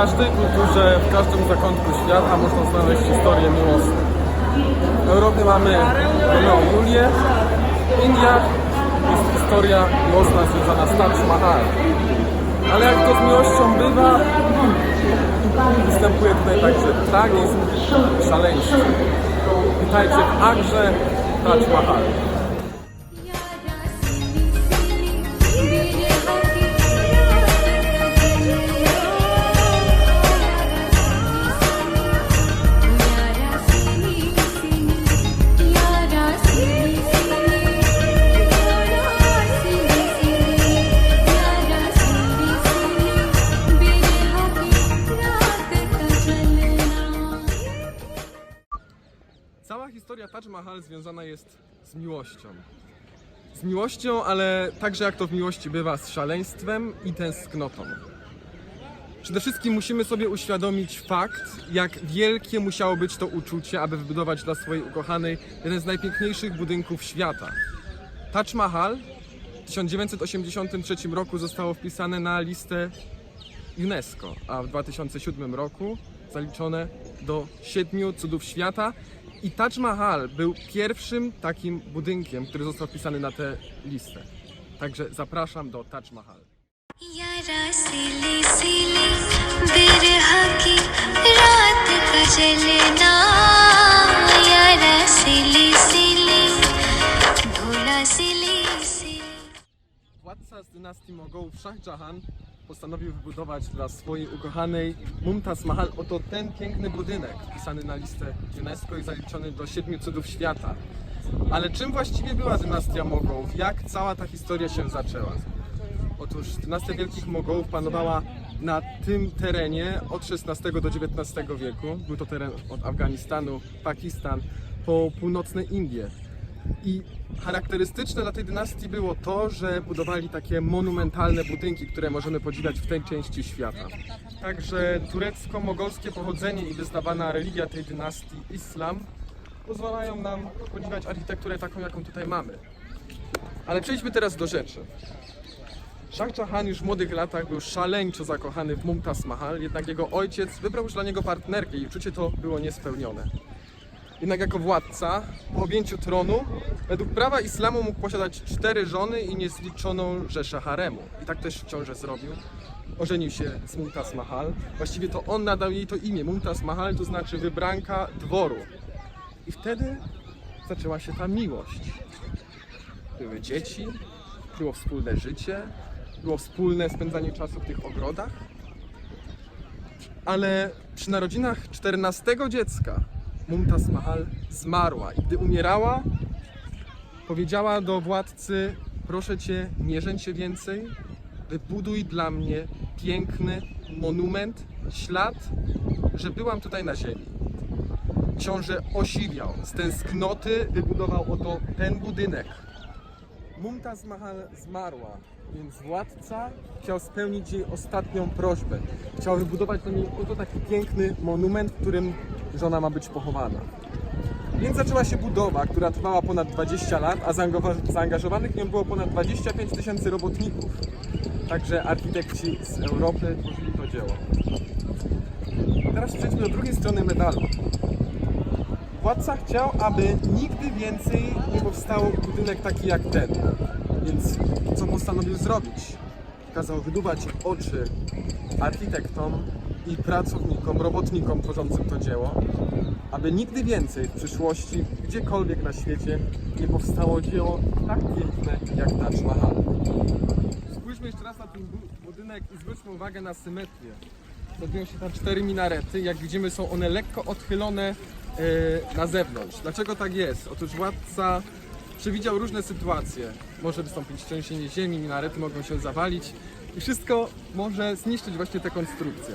każdej kulturze, w każdym zakątku świata można znaleźć historię miłosną. W Europie mamy Romeo i Julię, w Indiach jest historia miłosna związana z Taj Mahal. Ale jak to z miłością bywa, występuje tutaj także tragizm, szaleństwo. Witajcie w Agrze Taj Mahal. Mahal związana jest z miłością. Z miłością, ale także jak to w miłości bywa, z szaleństwem i tęsknotą. Przede wszystkim musimy sobie uświadomić fakt, jak wielkie musiało być to uczucie, aby wybudować dla swojej ukochanej jeden z najpiękniejszych budynków świata. Taj Mahal w 1983 roku zostało wpisane na listę UNESCO, a w 2007 roku zaliczone do siedmiu cudów świata. I Taj Mahal był pierwszym takim budynkiem, który został wpisany na tę listę. Także zapraszam do Taj Mahal. Władca z dynastii Mogołów Shah Jahan postanowił wybudować dla swojej ukochanej Mumtaz Mahal oto ten piękny budynek wpisany na listę UNESCO i zaliczony do siedmiu cudów świata. Ale czym właściwie była dynastia Mogołów? Jak cała ta historia się zaczęła? Otóż dynastia Wielkich Mogołów panowała na tym terenie od XVI do XIX wieku. Był to teren od Afganistanu, Pakistan po północne Indie. I charakterystyczne dla tej dynastii było to, że budowali takie monumentalne budynki, które możemy podziwiać w tej części świata. Także turecko-mogolskie pochodzenie i wyznawana religia tej dynastii, islam, pozwalają nam podziwiać architekturę taką, jaką tutaj mamy. Ale przejdźmy teraz do rzeczy. Shah Jahan już w młodych latach był szaleńczo zakochany w Mumtaz Mahal, jednak jego ojciec wybrał już dla niego partnerkę i uczucie to było niespełnione. Jednak jako władca, po objęciu tronu, według prawa islamu mógł posiadać cztery żony i niezliczoną rzeszę haremu. I tak też w ciąży zrobił. Ożenił się z Mumtaz Mahal. Właściwie to on nadał jej to imię. Mumtaz Mahal to znaczy wybranka dworu. I wtedy zaczęła się ta miłość. Były dzieci, było wspólne życie, było wspólne spędzanie czasu w tych ogrodach. Ale przy narodzinach 14 dziecka Mumtaz Mahal zmarła i gdy umierała, powiedziała do władcy: Proszę cię, nie żeń się więcej, wybuduj dla mnie piękny monument, ślad, że byłam tutaj na ziemi. Książę osiwiał, z tęsknoty wybudował oto ten budynek. Mumtaz Mahal zmarła, więc władca chciał spełnić jej ostatnią prośbę. Chciał wybudować dla niej oto taki piękny monument, w którym żona ma być pochowana. Więc zaczęła się budowa, która trwała ponad 20 lat, a zaangażowa- zaangażowanych w nią było ponad 25 tysięcy robotników. Także architekci z Europy tworzyli to dzieło. Teraz przejdźmy do drugiej strony medalu. Władca chciał, aby nigdy więcej nie powstał budynek taki jak ten. Więc co postanowił zrobić? Kazał wyduwać oczy architektom i pracownikom, robotnikom tworzącym to dzieło, aby nigdy więcej w przyszłości, gdziekolwiek na świecie, nie powstało dzieło tak piękne jak Taj Mahal. Spójrzmy jeszcze raz na ten bu- budynek i zwróćmy uwagę na symetrię. Znajdują się tam cztery minarety. Jak widzimy, są one lekko odchylone e, na zewnątrz. Dlaczego tak jest? Otóż władca przewidział różne sytuacje. Może wystąpić trzęsienie ziemi, minarety mogą się zawalić i wszystko może zniszczyć właśnie te konstrukcje.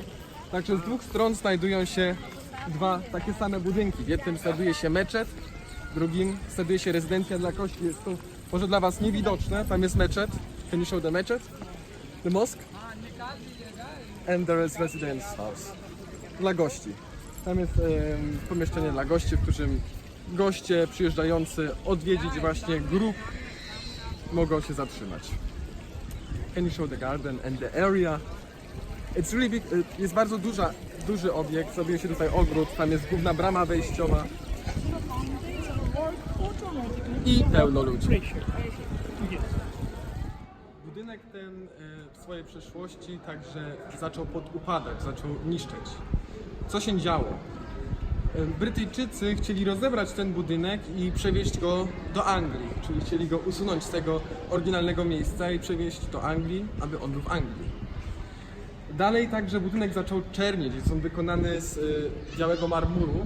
Także z dwóch stron znajdują się dwa takie same budynki. W jednym znajduje się meczet, w drugim znajduje się rezydencja dla kości. Jest to może dla Was niewidoczne. Tam jest meczet. Can you show the meczet? The mosque? And there is residence house. Dla gości. Tam jest em, pomieszczenie dla gości, w którym goście przyjeżdżający odwiedzić właśnie grup mogą się zatrzymać. Can you show the garden and the area? It's really big, y, jest bardzo duża, duży obiekt, zrobił się tutaj ogród, tam jest główna brama wejściowa i pełno ludzi. Budynek ten y, w swojej przeszłości także zaczął podupadać, zaczął niszczeć. Co się działo? Y, Brytyjczycy chcieli rozebrać ten budynek i przewieźć go do Anglii, czyli chcieli go usunąć z tego oryginalnego miejsca i przewieźć do Anglii, aby on był w Anglii. Dalej także budynek zaczął czernieć, jest on wykonany z y, białego marmuru,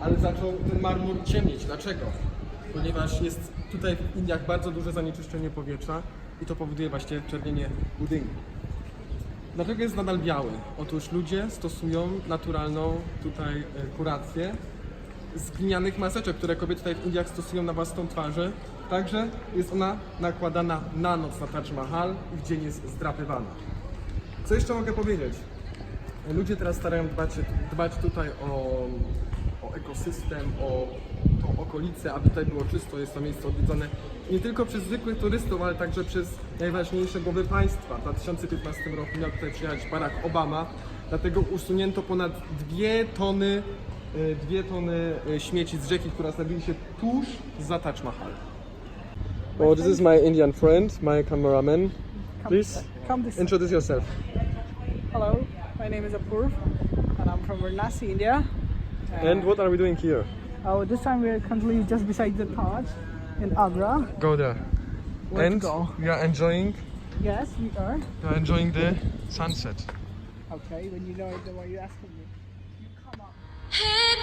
ale zaczął ten marmur ciemnieć. Dlaczego? Ponieważ jest tutaj w Indiach bardzo duże zanieczyszczenie powietrza i to powoduje właśnie czernienie budynku. Dlaczego jest nadal biały? Otóż ludzie stosują naturalną tutaj y, kurację z glinianych maseczek, które kobiety tutaj w Indiach stosują na własną twarzę. Także jest ona nakładana na noc na Taj Mahal dzień jest zdrapywana. Co jeszcze mogę powiedzieć? Ludzie teraz starają dbać, dbać tutaj o, o ekosystem, o tą okolicę, aby tutaj było czysto, jest to miejsce odwiedzone nie tylko przez zwykłych turystów, ale także przez najważniejsze głowy państwa. W 2015 roku miał tutaj przyjechać Barack Obama, dlatego usunięto ponad dwie tony, e, dwie tony e, śmieci z rzeki, która znajduje się tuż za Taj Mahal. Oh, this is my Indian friend, my cameraman. Please Come this Introduce yourself. Hello, my name is Apurv and I'm from Varanasi, India. And, and what are we doing here? Oh, this time we're currently just beside the Taj in Agra. Go there. Where and go? we are enjoying. Yes, we are. We are enjoying the sunset. Okay, when you know it, then you're asking me? You come up. Hey,